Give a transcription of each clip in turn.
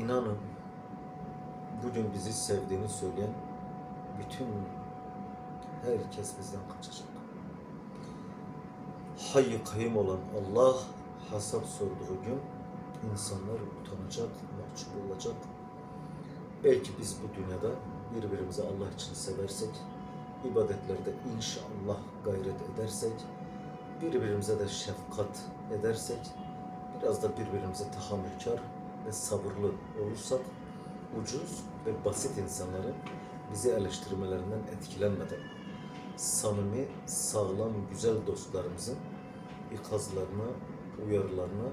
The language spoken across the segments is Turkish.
İnanın bugün bizi sevdiğini söyleyen bütün herkes bizden kaçacak. Hayy kayım olan Allah hesap sorduğu gün insanlar utanacak, mahcup olacak. Belki biz bu dünyada birbirimizi Allah için seversek, ibadetlerde inşallah gayret edersek, birbirimize de şefkat edersek, biraz da birbirimize tahammülkar ve sabırlı olursak, ucuz ve basit insanların bizi eleştirmelerinden etkilenmeden, samimi, sağlam, güzel dostlarımızın ikazlarına, uyarılarına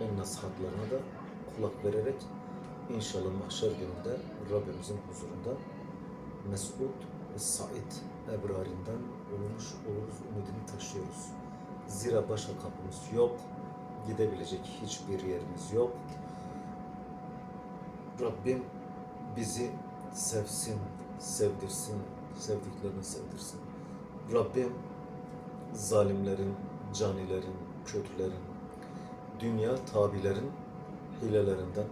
ve nasihatlarına da kulak vererek inşallah mahşer gününde Rabbimizin huzurunda Mesud ve Said ebrarinden olmuş oluruz umudunu taşıyoruz. Zira başka kapımız yok, gidebilecek hiçbir yerimiz yok. Rabbim bizi sevsin, sevdirsin, sevdiklerini sevdirsin. Rabbim zalimlerin, canilerin, kötülerin, dünya tabilerin hilelerinden,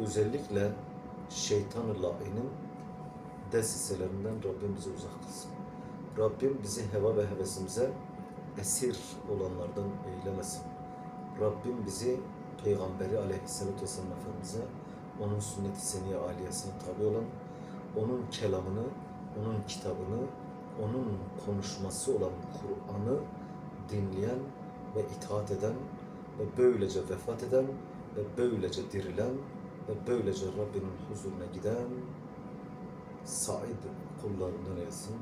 özellikle şeytan-ı lainin desiselerinden Rabbim bizi uzak kılsın. Rabbim bizi heva ve hevesimize esir olanlardan eylemesin. Rabbim bizi Peygamberi aleyhisselatü vesselam Efendimiz'e onun sünnet-i seniye tabi olan, onun kelamını, onun kitabını, onun konuşması olan Kur'an'ı dinleyen ve itaat eden ve böylece vefat eden ve böylece dirilen ve böylece Rabbinin huzuruna giden said kullarından eylesin.